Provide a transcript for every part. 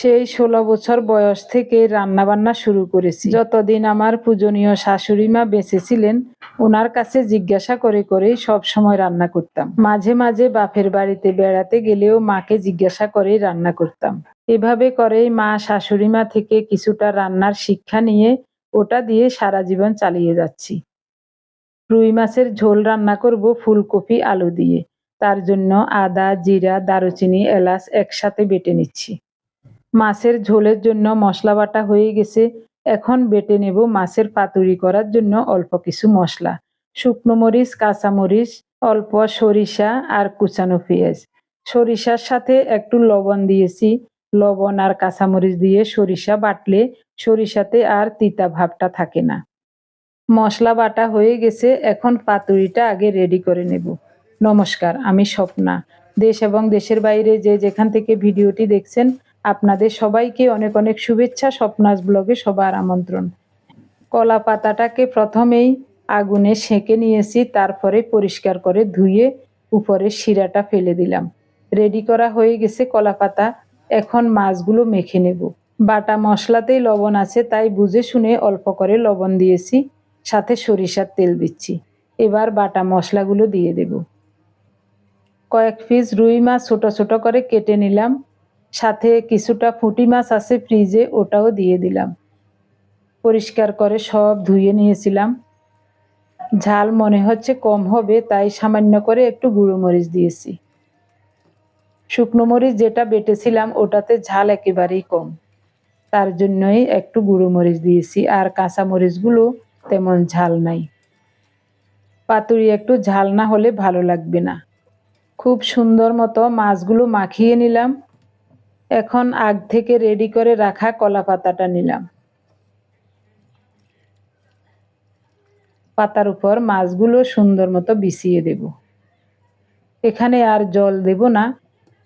সেই ষোলো বছর বয়স থেকে রান্না বান্না শুরু করেছি। যতদিন আমার পূজনীয় শাশুড়ি মা বেঁচে ছিলেন, ওনার কাছে জিজ্ঞাসা করে করেই সব সময় রান্না করতাম। মাঝে মাঝে বাপের বাড়িতে বেড়াতে গেলেও মাকে জিজ্ঞাসা করেই রান্না করতাম। এভাবে করেই মা শাশুড়ি মা থেকে কিছুটা রান্নার শিক্ষা নিয়ে ওটা দিয়ে সারা জীবন চালিয়ে যাচ্ছি। রুই মাছের ঝোল রান্না করব ফুলকপি, আলু দিয়ে। তার জন্য আদা, জিরা, দারুচিনি, এলাচ একসাথে বেটে নিচ্ছি। মাছের ঝোলের জন্য মশলা বাটা হয়ে গেছে। এখন বেটে নেব মাছের পাতুরি করার জন্য অল্প কিছু মশলা। শুকনো মরিচ কাঁচামরিচ অল্প সরিষা আর কুচানো পেঁয়াজ। সরিষার সাথে একটু লবণ দিয়েছি। লবণ আর কাঁচামরিচ দিয়ে সরিষা বাটলে সরিষাতে আর তিতা ভাবটা থাকে না। মশলা বাটা হয়ে গেছে, এখন পাতুরিটা আগে রেডি করে নেব। নমস্কার, আমি স্বপ্না। দেশ এবং দেশের বাইরে যে যেখান থেকে ভিডিওটি দেখছেন আপনাদের সবাইকে অনেক অনেক শুভেচ্ছা, স্বপ্নাস ব্লগে সবার আমন্ত্রণ। কলা পাতাটাকে প্রথমেই আগুনে সেঁকে নিয়েছি, তারপরে পরিষ্কার করে ধুয়ে উপরে শিরাটা ফেলে দিলাম। রেডি করা হয়ে গেছে কলা পাতা। এখন মাছগুলো মেখে নেব। বাটা মশলাতেই লবণ আছে, তাই বুঝে শুনে অল্প করে লবণ দিয়েছি, সাথে সরিষার তেল দিচ্ছি। এবার বাটা মশলাগুলো দিয়ে দেব। কয়েক পিস রুই মাছ ছোট ছোট করে কেটে নিলাম। সাথে কিছুটা ফুটি মাছ আছে ফ্রিজে, ওটাও দিয়ে দিলাম। পরিষ্কার করে সব ধুয়ে নিয়েছিলাম। ঝাল মনে হচ্ছে কম হবে, তাই সামান্য করে একটু গুঁড়ো মরিচ দিয়েছি। শুকনো মরিচ যেটা বেটেছিলাম, ওটাতে ঝাল একেবারেই কম। তার জন্যই একটু গুঁড়ো মরিচ দিয়েছি, আর কাঁচা মরিচগুলো তেমন ঝাল নাই। পাতুরি একটু ঝাল না হলে ভালো লাগবে না। খুব সুন্দর মতো মাছগুলো মাখিয়ে নিলাম। এখন আগ থেকে রেডি করে রাখা কলা পাতাটা নিলাম। পাতার উপর মাছগুলো সুন্দর মতো বিছিয়ে দেব। এখানে আর জল দেব না,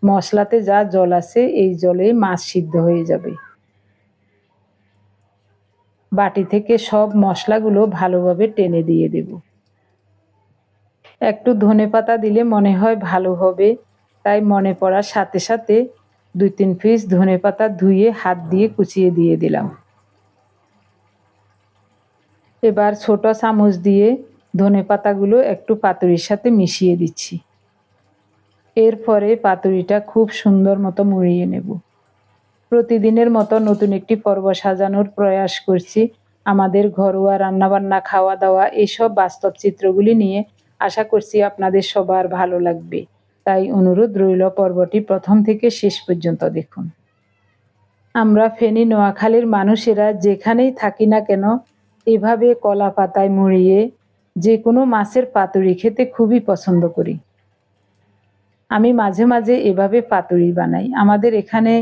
মশলাতে যা জল আছে এই জলেই মাছ সিদ্ধ হয়ে যাবে। বাটি থেকে সব মশলাগুলো ভালোভাবে টেনে দিয়ে দেব। একটু ধনে পাতা দিলে মনে হয় ভালো হবে, তাই মনে পড়ার সাথে সাথে দুই তিন পিস ধনে পাতা ধুয়ে হাত দিয়ে কুচিয়ে দিয়ে দিলাম। এবার ছোট চামচ দিয়ে ধনে পাতাগুলো একটু পাতুরির সাথে মিশিয়ে দিচ্ছি। এরপরে পাতুরিটা খুব সুন্দর মতো মুড়িয়ে নেব। প্রতিদিনের মতো নতুন একটি পর্ব সাজানোর প্রয়াস করছি। আমাদের ঘরোয়া রান্নাবান্না খাওয়া দাওয়া এইসব বাস্তব চিত্রগুলি নিয়ে আশা করছি আপনাদের সবার ভালো লাগবে। তাই অনুরোধ রইল পর্বটি প্রথম থেকে শেষ পর্যন্ত দেখুন। আমরা ফেনী, নোয়াখালীর মানুষেরা যেখানেই থাকি না কেন, এভাবে কলা পাতায় মুড়িয়ে যে কোনো মাছের পাতুরি খেতে খুবই পছন্দ করি। আমি মাঝে মাঝে এভাবে পাতুরি বানাই। আমাদের এখানে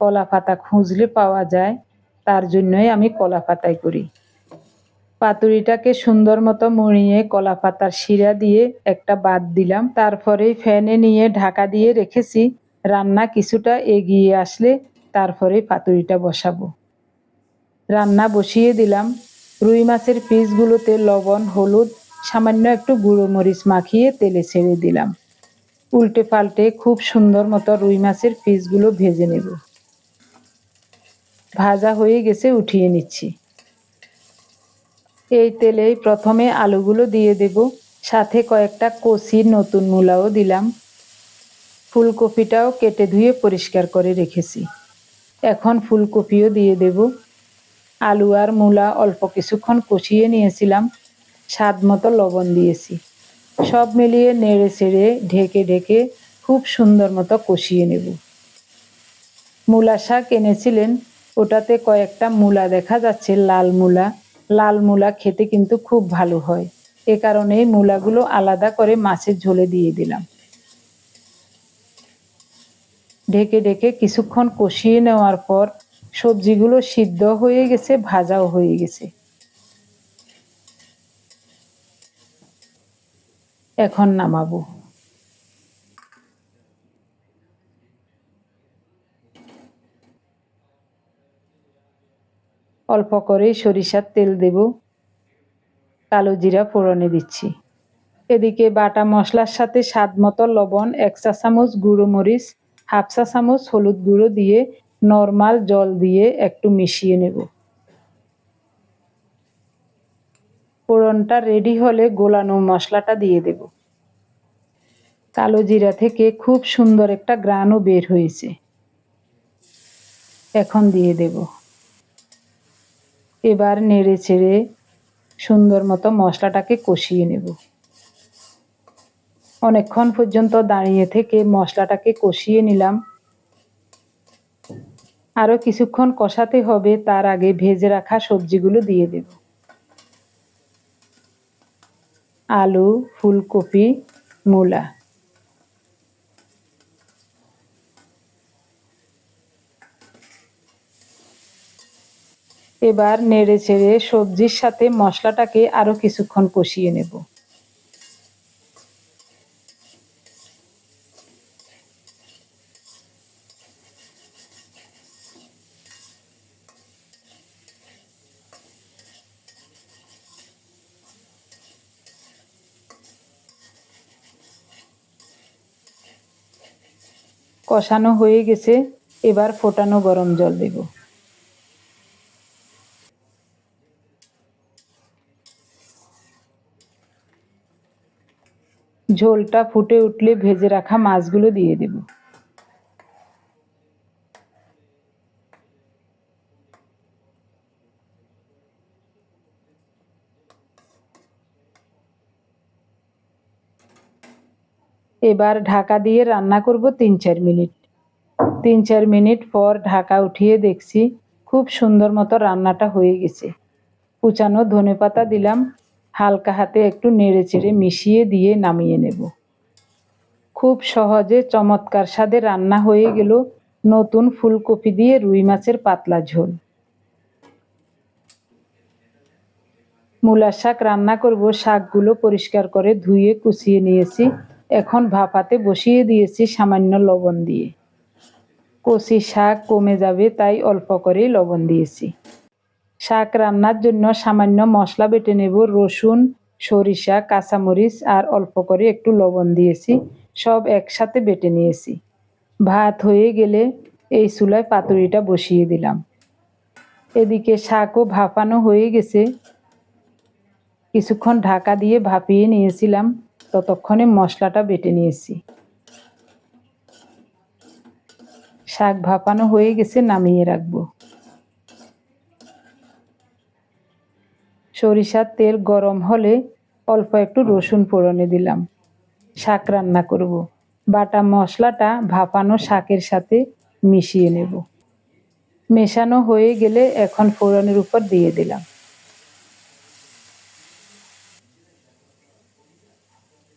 কলা পাতা খুঁজলে পাওয়া যায়, তার জন্যই আমি কলা পাতায় করি। পাতুরিটাকে সুন্দর মতো মুড়িয়ে কলা পাতার শিরা দিয়ে একটা বাদ দিলাম। তারপরে ফ্যানে নিয়ে ঢাকা দিয়ে রেখেছি। রান্না কিছুটা এগিয়ে আসলে তারপরে পাতুরিটা বসাবো। রান্না বসিয়ে দিলাম। রুই মাছের পিসগুলোতে লবণ, হলুদ, সামান্য একটু গুঁড়ো মরিচ মাখিয়ে তেলে ছেড়ে দিলাম। উল্টে পাল্টে খুব সুন্দর মতো রুই মাছের পিসগুলো ভেজে নেব। ভাজা হয়ে গেছে, উঠিয়ে নিচ্ছি। এই তেলেই প্রথমে আলুগুলো দিয়ে দেব। সাথে কয়েকটা কষি নতুন মূলাও দিলাম। ফুলকপিটাও কেটে ধুয়ে পরিষ্কার করে রেখেছি। এখন ফুলকপিও দিয়ে দেব। আলু আর মূলা অল্প কিছুক্ষণ কষিয়ে নিয়েছিলাম। স্বাদ মতো লবণ দিয়েছি। সব মিলিয়ে নেড়ে ছেড়ে ঢেকে ঢেকে খুব সুন্দর মতো কষিয়ে নেব। মূলা শাক এনেছিলেন, ওটাতে কয়েকটা মূলা দেখা যাচ্ছে, লাল মূলা। লাল মূলা খেতে কিন্তু খুব ভালো হয়। এ কারণে মূলাগুলো আলাদা করে মাছের ঝোলে দিয়ে দিলাম। ঢেকে ঢেকে কিছুক্ষণ কষিয়ে নেওয়ার পর সবজিগুলো সিদ্ধ হয়ে গেছে, ভাজাও হয়ে গেছে। এখন নামাবো। অল্প করে সরিষার তেল দেব। কালো জিরা ফোড়নে দিচ্ছি। এদিকে বাটা মশলার সাথে স্বাদ মতো লবণ, এক চা চামচ গুঁড়ো মরিচ, হাফ চা চামচ হলুদ গুঁড়ো দিয়ে নর্মাল জল দিয়ে একটু মিশিয়ে নেব। ফোড়নটা রেডি হলে গোলানো মশলাটা দিয়ে দেব। কালো জিরা থেকে খুব সুন্দর একটা গ্রানও বের হয়েছে। এখন দিয়ে দেব। এবার নেড়ে চেড়ে সুন্দর মতো মশলাটাকে কষিয়ে নেব। অনেকক্ষণ পর্যন্ত দাঁড়িয়ে থেকে মশলাটাকে কষিয়ে নিলাম। আরও কিছুক্ষণ কষাতে হবে, তার আগে ভেজে রাখা সবজিগুলো দিয়ে দেব। আলু, ফুলকপি, মূলা। এবার নেড়ে চেড়ে সবজির সাথে মশলাটাকে আরও কিছুক্ষণ কষিয়ে নেব। কষানো হয়ে গেছে, এবার ফোটানো গরম জল দেব। ঝোলটা ফুটে উঠলে ভেজে রাখা মাছগুলো দিয়ে দেব। এবার ঢাকা দিয়ে রান্না করব তিন চার মিনিট। তিন চার মিনিট পর ঢাকা উঠিয়ে দেখছি খুব সুন্দর মতো রান্নাটা হয়ে গেছে। কুচানো ধনে পাতা দিলাম হালকা হাতে একটু নেড়ে চেড়ে মিশিয়ে দিয়ে নামিয়ে নেব। খুব সহজে চমৎকার স্বাদে রান্না হয়ে গেল নতুন ফুলকপি দিয়ে রুই মাছের পাতলা ঝোল। মূলার শাক রান্না করব, শাকগুলো পরিষ্কার করে ধুয়ে কুচিয়ে নিয়েছি। এখন ভাপাতে বসিয়ে দিয়েছি সামান্য লবণ দিয়ে। কচি শাক কমে যাবে, তাই অল্প করেই লবণ দিয়েছি। শাক রান্নার জন্য সামান্য মশলা বেটে নেব, রসুন, সরিষা, কাঁচামরিচ আর অল্প করে একটু লবণ দিয়েছি। সব একসাথে বেটে নিয়েছি। ভাত হয়ে গেলে এই চুলায় পাতুরিটা বসিয়ে দিলাম। এদিকে শাকও ভাপানো হয়ে গেছে। কিছুক্ষণ ঢাকা দিয়ে ভাপিয়ে নিয়েছিলাম। ততক্ষণে মশলাটা বেটে নিয়েছি। শাক ভাপানো হয়ে গেছে, নামিয়ে রাখব। সরিষার তেল গরম হলে অল্প একটু রসুন ফোড়নে দিলাম। শাক রান্না করব। বাটা মশলাটা ভাপানো শাকের সাথে মিশিয়ে নেব। মেশানো হয়ে গেলে এখন ফোড়নের উপর দিয়ে দিলাম।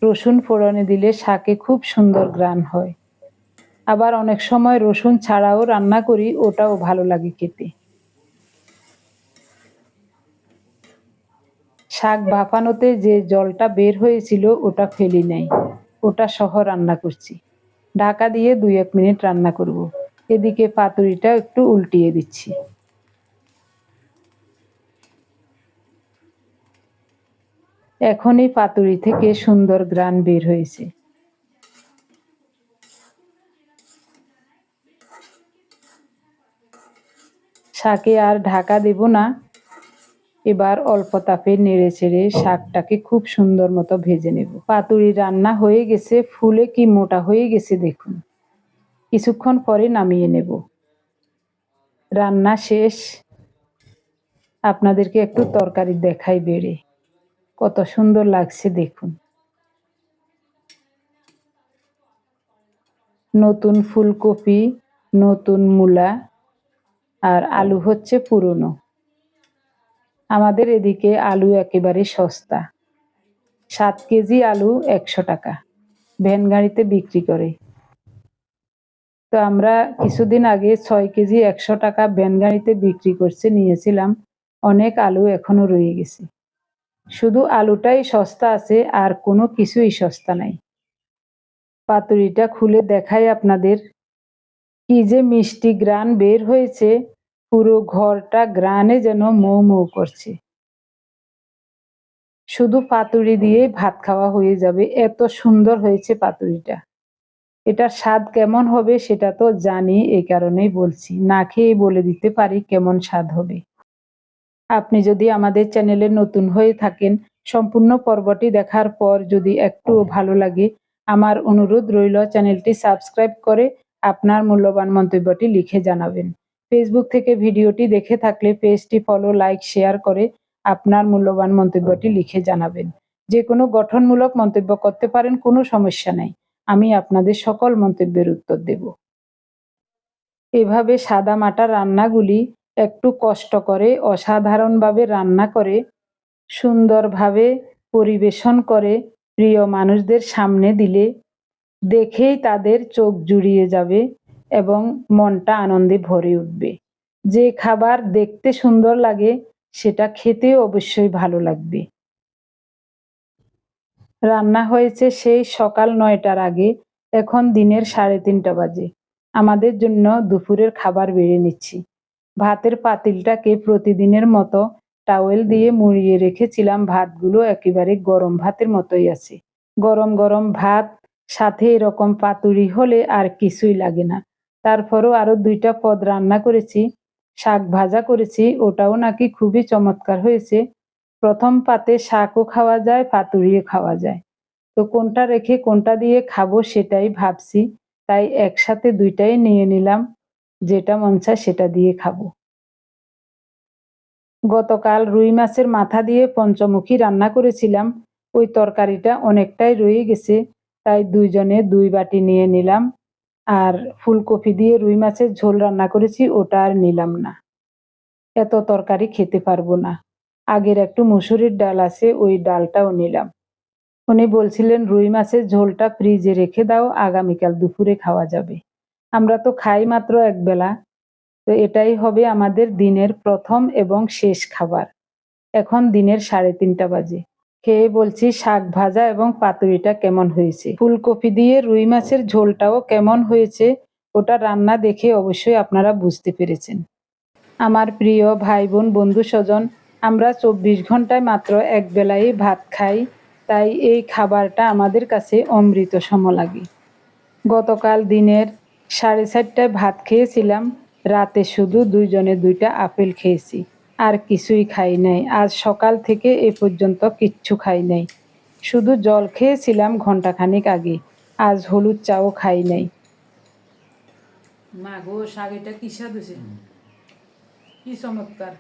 রসুন ফোড়নে দিলে শাকে খুব সুন্দর গ্রান হয়। আবার অনেক সময় রসুন ছাড়াও রান্না করি, ওটাও ভালো লাগে খেতে। শাক ভাপানোতে যে জলটা বের হয়েছিল, ওটা ফেলি নাই। ওটা সহ রান্না করছি। ঢাকা দিয়ে দুই এক মিনিট রান্না করব। এদিকে পাতুরিটা একটু উল্টিয়ে দিচ্ছি। এখনই পাতুরি থেকে সুন্দর গ্রান বের হয়েছে। শাকে আর ঢাকা দেব না। এবার অল্প তাপে নেড়ে চেড়ে শাকটাকে খুব সুন্দর মতো ভেজে নেব। পাতুরি রান্না হয়ে গেছে, ফুলে কি মোটা হয়ে গেছে দেখুন। কিছুক্ষণ পরে নামিয়ে নেব। রান্না শেষ। আপনাদেরকে একটু তরকারি দেখাই বেড়ে। কত সুন্দর লাগছে দেখুন। নতুন ফুলকপি, নতুন মূলা আর আলু হচ্ছে পুরনো। আমাদের এদিকে আলু একেবারে সস্তা। সাত কেজি আলু একশো টাকা। ভ্যান গাড়িতে বিক্রি করে। তো আমরা কিছুদিন আগে ছয় কেজি একশো টাকা ভ্যান গাড়িতে বিক্রি করছে, নিয়েছিলাম। অনেক আলু এখনও রয়ে গেছে। শুধু আলুটাই সস্তা আছে, আর কোনো কিছুই সস্তা নাই। পাতুরিটা খুলে দেখাই আপনাদের। কি যে মিষ্টি গ্রান বের হয়েছে। পুরো ঘরটা গ্রানে যেন মৌ মৌ করছে। শুধু পাতুরি দিয়ে ভাত খাওয়া হয়ে যাবে, এত সুন্দর হয়েছে পাতুরিটা। এটার স্বাদ কেমন হবে সেটা তো জানি এই কারণেই বলছি, না খেয়ে বলে দিতে পারি কেমন স্বাদ হবে। আপনি যদি আমাদের চ্যানেলে নতুন হয়ে থাকেন, সম্পূর্ণ পর্বটি দেখার পর যদি একটু ভালো লাগে, আমার অনুরোধ রইল চ্যানেলটি সাবস্ক্রাইব করে আপনার মূল্যবান মন্তব্যটি লিখে জানাবেন। ফেসবুক থেকে ভিডিওটি দেখে থাকলে পেজটি ফলো লাইক শেয়ার করে আপনার মূল্যবান মন্তব্যটি লিখে জানাবেন। যে কোনো গঠনমূলক মন্তব্য করতে পারেন, কোনো সমস্যা নাই। আমি আপনাদের সকল মন্তব্যের উত্তর দেব। এভাবে সাদা মাটা রান্নাগুলি একটু কষ্ট করে, অসাধারণভাবে রান্না করে, সুন্দরভাবে পরিবেশন করে প্রিয় মানুষদের সামনে দিলে দেখেই তাদের চোখ জুড়িয়ে যাবে। এবং মনটা আনন্দে ভরে উঠবে। যে খাবার দেখতে সুন্দর লাগে, সেটা খেতে অবশ্যই ভালো লাগবে। রান্না হয়েছে সেই সকাল নয়টার আগে, এখন দিনের সাড়ে তিনটা বাজে। আমাদের জন্য দুপুরের খাবার বেড়ে নিচ্ছি। ভাতের পাতিলটাকে প্রতিদিনের মতো টাওয়েল দিয়ে মুড়িয়ে রেখেছিলাম, ভাতগুলো একেবারে গরম ভাতের মতোই আছে। গরম গরম ভাত, সাথে এরকম পাতুরি হলে আর কিছুই লাগে না। তারপরও আরও দুইটা পদ রান্না করেছি, শাক ভাজা করেছি, ওটাও নাকি খুবই চমৎকার হয়েছে। প্রথম পাতে শাকও খাওয়া যায় পাতুরিও খাওয়া যায়। তো কোনটা রেখে কোনটা দিয়ে খাব সেটাই ভাবছি, তাই একসাথে দুইটাই নিয়ে নিলাম, যেটা মন চায় সেটা দিয়ে খাব। গতকাল রুই মাছের মাথা দিয়ে পঞ্চমুখী রান্না করেছিলাম, ওই তরকারিটা অনেকটাই রয়ে গেছে, তাই দুইজনে দুই বাটি নিয়ে নিলাম। আর ফুলকপি দিয়ে রুই মাছের ঝোল রান্না করেছি, ওটা আর নিলাম না। এত তরকারি খেতে পারব না। আগের একটু মুসুরির ডাল আছে, ওই ডালটাও নিলাম। উনি বলছিলেন, রুই মাছের ঝোলটা ফ্রিজে রেখে দাও, আগামীকাল দুপুরে খাওয়া যাবে। আমরা তো খাই মাত্র একবেলা। তো এটাই হবে আমাদের দিনের প্রথম এবং শেষ খাবার। এখন দিনের সাড়ে তিনটা বাজে। খেয়ে বলছি? শাক ভাজা এবং পাতুরিটা কেমন হয়েছে? ফুলকপি দিয়ে রুই মাছের ঝোলটাও কেমন হয়েছে? ওটা রান্না দেখে অবশ্যই আপনারা বুঝতে পেরেছেন। আমার প্রিয় ভাই বোন বন্ধু স্বজন, আমরা চব্বিশ ঘন্টায় মাত্র এক বেলায় ভাত খাই, তাই এই খাবারটা আমাদের কাছে অমৃত সম লাগে। গতকাল দিনের সাড়ে চারটায় ভাত খেয়েছিলাম, রাতে শুধু দুইজনে দুইটা আপেল খেয়েছি। আর কিছুই খাই নাই। আজ সকাল থেকে এ পর্যন্ত কিচ্ছু খাই নাই। শুধু জল খেয়েছিলাম ঘন্টাখানিক আগে। আজ হলুদ চাও খাই নাই। মা গো শাক এটা কি স্বাদ হয়েছে? কি চমৎকার।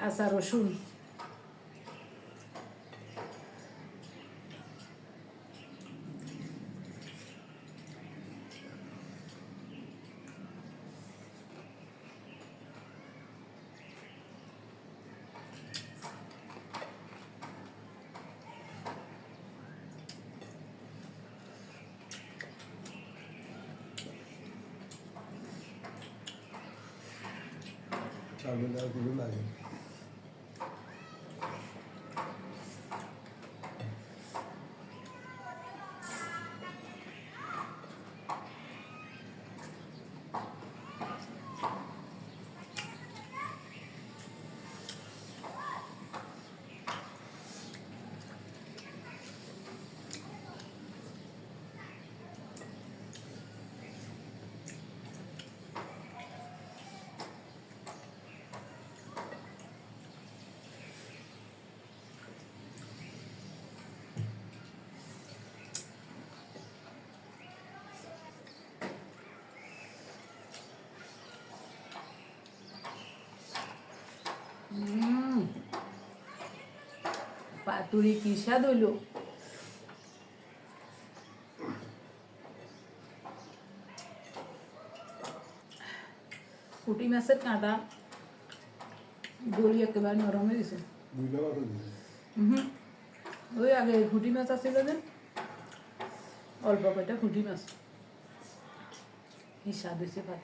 কাঁচা রসুন সামনে দেওয়ার পাতুরি কি স্বাদ হইল? পুঁটি মাছের কাঁটা গলি একেবারে নরম হয়ে গেছে। ওই আগে ফুটি মাছ আছিল যে, অল্প কয়টা ফুটি মাছ। কি স্বাদ হয়েছে ভাত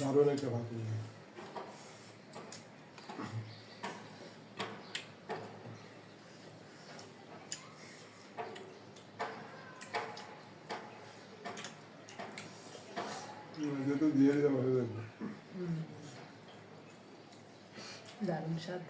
দারুণ একটা ভাত যেহেতু দিয়ে দিতে ভালো দারুণ স্বাদ।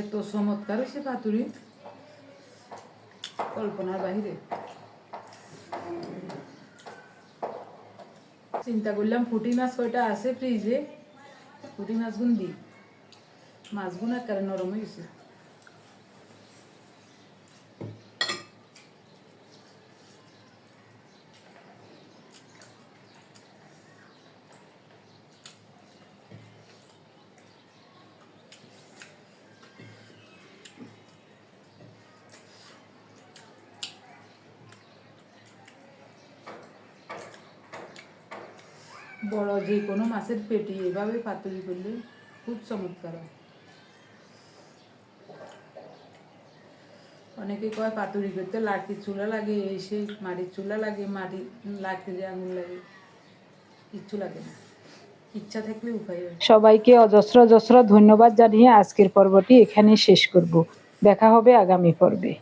এত চমৎকার হয়েছে পাতুরি। কল্পনার বাহিরে। চিন্তা করলাম পুঁটি মাছ কয়টা আছে ফ্রিজে পুঁটি মাছগুন দি। মাছগুন একেবারে নরম হয়ে গেছে। বড় যে কোনো মাছের পেটি এভাবে পাতুরি করলে খুব চমৎকার হয়। অনেকে কয় পাতুরি করতে লাঠির চুলা লাগে এই সেই মাটির চুলা লাগে, মাটি দিয়ে আঙুল লাগে, কিচ্ছু লাগে না। ইচ্ছা থাকলে উপায় সবাইকে অজস্র অজস্র ধন্যবাদ জানিয়ে আজকের পর্বটি এখানেই শেষ করব। দেখা হবে আগামী পর্বে।